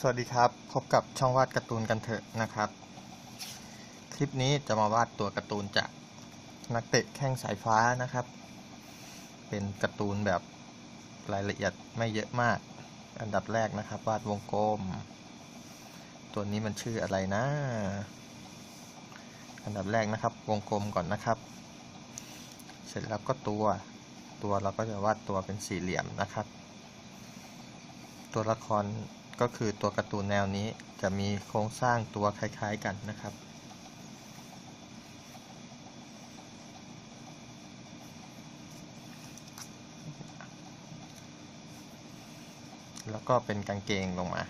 สวัสดีครับ พบกับช่องวาดการ์ตูนกันเถอะนะครับ คลิปนี้จะมาวาดตัวการ์ตูนจากนักเตะแข้งสายฟ้านะครับ เป็นการ์ตูนแบบรายละเอียดไม่เยอะมาก อันดับแรกนะครับ วาดวงกลม ตัวนี้มันชื่ออะไรนะ อันดับแรกนะครับ วงกลมก่อนนะครับ เสร็จแล้วก็ตัว ตัวเราก็จะวาดตัวเป็นสี่เหลี่ยมนะครับ ตัวละคร ก็คือตัวการ์ตูนแนวนี้จะมีโครงสร้างตัวคล้ายๆกันนะครับ แล้วก็เป็นกางเกงลงมา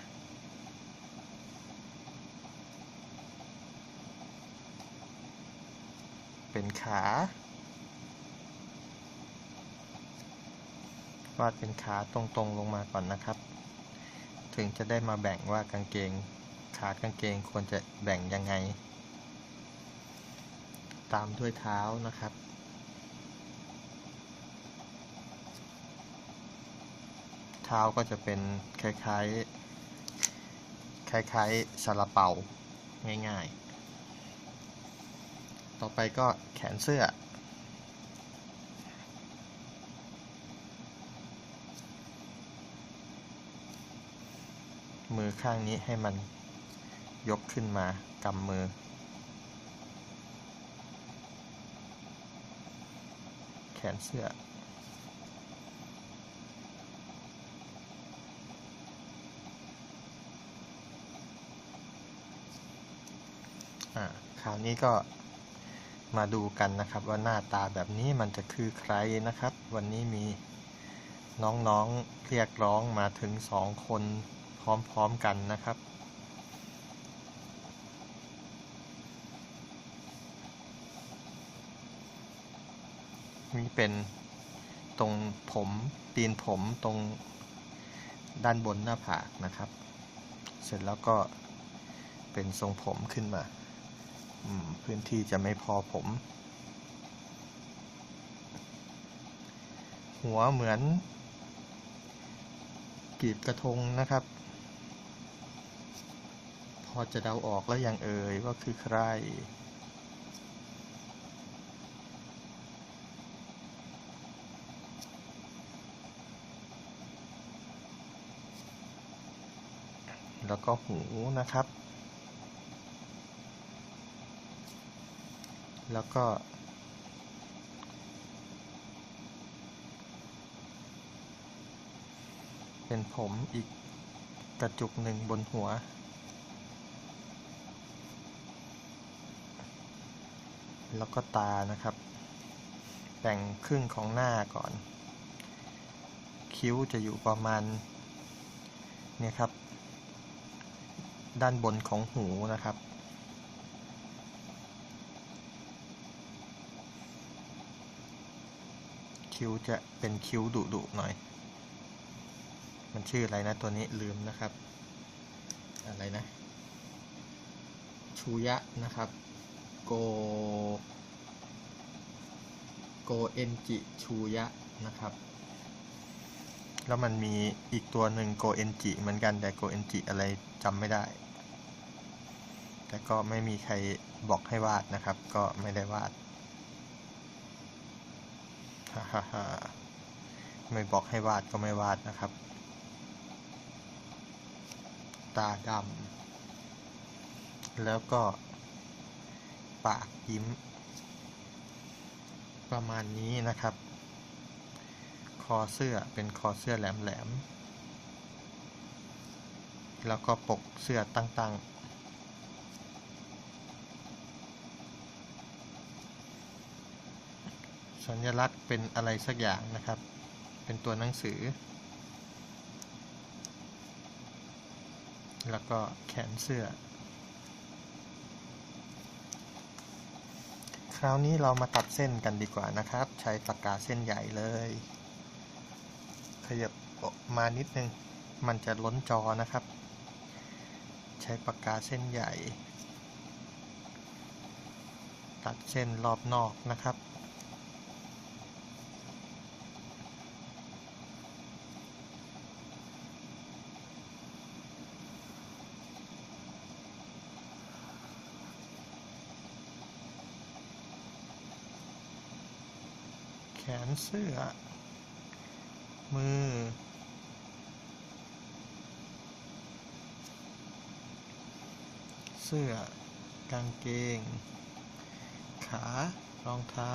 เป็นขาวาดเป็นขาตรงๆลงมาก่อนนะครับ ถึงจะได้มาแบ่งว่ากางเกงขากางเกงควรจะแบ่งยังไง ตามด้วยเท้านะครับ เท้าก็จะเป็นคล้ายๆ คล้ายๆซาลาเปาง่ายๆ ต่อไปก็แขนเสื้อ มือข้างนี้ให้มันยกขึ้นมากำมือ แขนเสื้ออ่าคราวนี้ก็มาดูกันนะครับว่าหน้าตาแบบนี้มันจะคือใครนะครับ วันนี้มีน้องๆเรียกร้องมาถึงสองคน พร้อมๆกันนะครับนี่เป็นตรงผมตีนผมตรงด้านบนหน้าผากนะครับ เสร็จแล้วก็เป็นทรงผมขึ้นมา พื้นที่จะไม่พอผม หัวเหมือนกีบกระทงนะครับ อจะเดาออกแล้วอย่างเอ่ยว่าคือใคร แล้วก็หูนะครับ แล้วก็เป็นผมอีกกระจุกหนึ่งบนหัว แล้วก็ตานะครับ แบ่งครึ่งของหน้าก่อน คิ้วจะอยู่ประมาณเนี่ยครับ ด้านบนของหูนะครับคิ้วจะเป็นคิ้วดุดุหน่อย มันชื่ออะไรนะตัวนี้ลืมนะครับ อะไรนะ ชูยะนะครับ โก โกเอนจิชูยะนะครับ แล้วมันมีอีกตัวหนึ่งโกเอนจิเหมือนกันแต่โกเอนจิอะไรจำไม่ได้ แต่ก็ไม่มีใครบอกให้วาดนะครับ ก็ไม่ได้วาดฮ่าฮ่าไม่บอกให้วาดก็ไม่วาดนะครับ ตาดำแล้วก็ ปากยิ้ม ประมาณนี้นะครับ คอเสื้อเป็นคอเสื้อแหลมๆ แล้วก็ปกเสื้อตั้งๆสัญลักษณ์เป็นอะไรสักอย่างนะครับ เป็นตัวหนังสือ แล้วก็แขนเสื้อ คราวนี้เรามาตัดเส้นกันดีกว่านะครับ ใช้ปากกาเส้นใหญ่เลย ขยับออกมานิดนึง มันจะล้นจอนะครับ ใช้ปากกาเส้นใหญ่ ตัดเส้นรอบนอกนะครับ ขนเสื้อ มือ เสื้อ กางเกง ขารองเท้า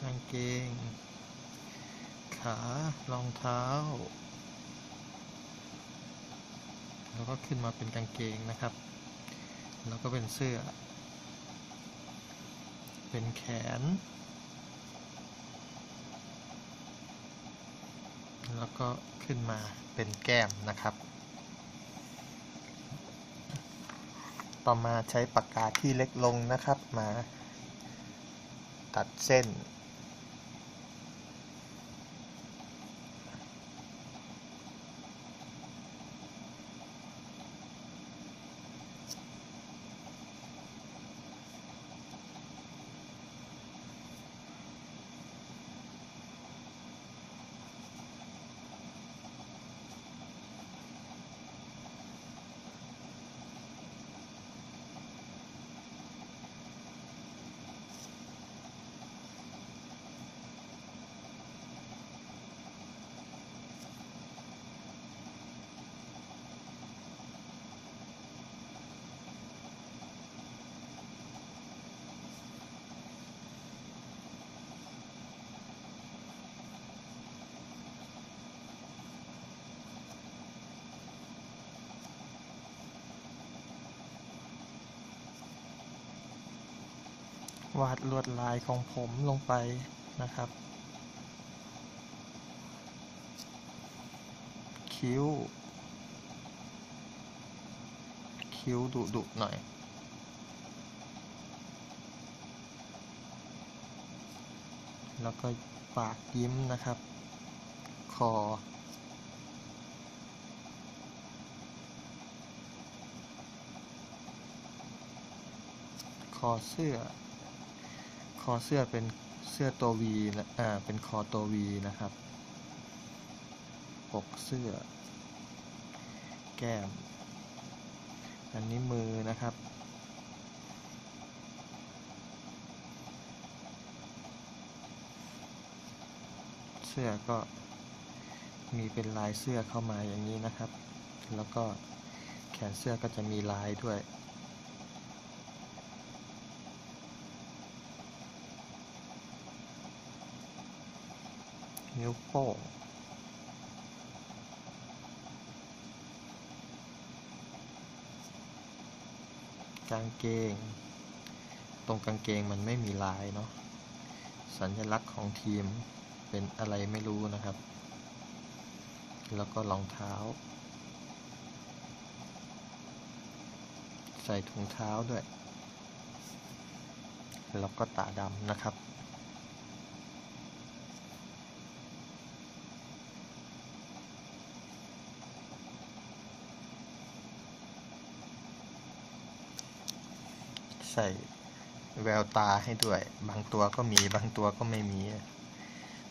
กางเกง ขารองเท้า แล้วก็ขึ้นมาเป็นกางเกงนะครับ แล้วก็เป็นเสื้อ เป็นแขน แล้วก็ขึ้นมาเป็นแก้มนะครับ ต่อมาใช้ปากกาที่เล็กลงนะครับ มาตัดเส้น วาดลวดลายของผมลงไปนะครับ คิ้ว คิ้วดุดุๆหน่อย แล้วก็ปากยิ้มนะครับ คอคอเสื้อ คอเสื้อเป็นเสื้อตัววีนะอ่า เป็นคอตัววีนะครับ ปกเสื้อ แก้ม อันนี้มือนะครับ เสื้อก็มีเป็นลายเสื้อเข้ามาอย่างนี้นะครับ แล้วก็แขนเสื้อก็จะมีลายด้วย นิ้วโป้งกางเกง ตรงกางเกงมันไม่มีลายเนาะสัญลักษณ์ของทีมเป็นอะไรไม่รู้นะครับ แล้วก็รองเท้า ใส่ถุงเท้าด้วย แล้วก็ตาดำนะครับ ใส่แววตาให้ด้วย บางตัวก็มีบางตัวก็ไม่มี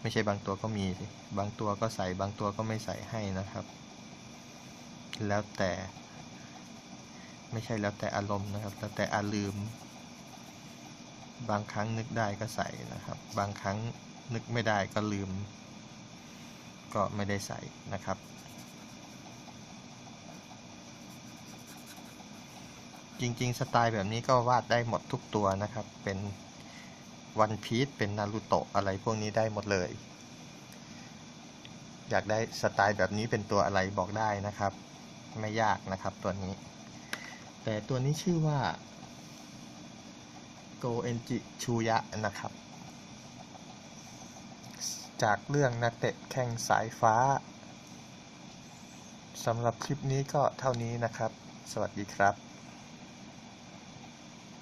ไม่ใช่บางตัวก็มีสิบางตัวก็ใส่บางตัวก็ไม่ใส่ให้นะครับ แล้วแต่ ไม่ใช่แล้วแต่อารมณ์นะครับ แล้วแต่อาลืมบางครั้งนึกได้ก็ใส่นะครับ บางครั้งนึกไม่ได้ก็ลืม ก็ไม่ได้ใส่นะครับ จริง ๆ สไตล์แบบนี้ก็วาดได้หมดทุกตัวนะครับ เป็นวันพีซเป็นนารูโตะอะไรพวกนี้ได้หมดเลย อยากได้สไตล์แบบนี้เป็นตัวอะไรบอกได้นะครับ ไม่ยากนะครับตัวนี้ แต่ตัวนี้ชื่อว่าโกเอนจิชูยะนะครับ จากเรื่องนักเตะแข่งสายฟ้าสำหรับคลิปนี้ก็เท่านี้นะครับ สวัสดีครับ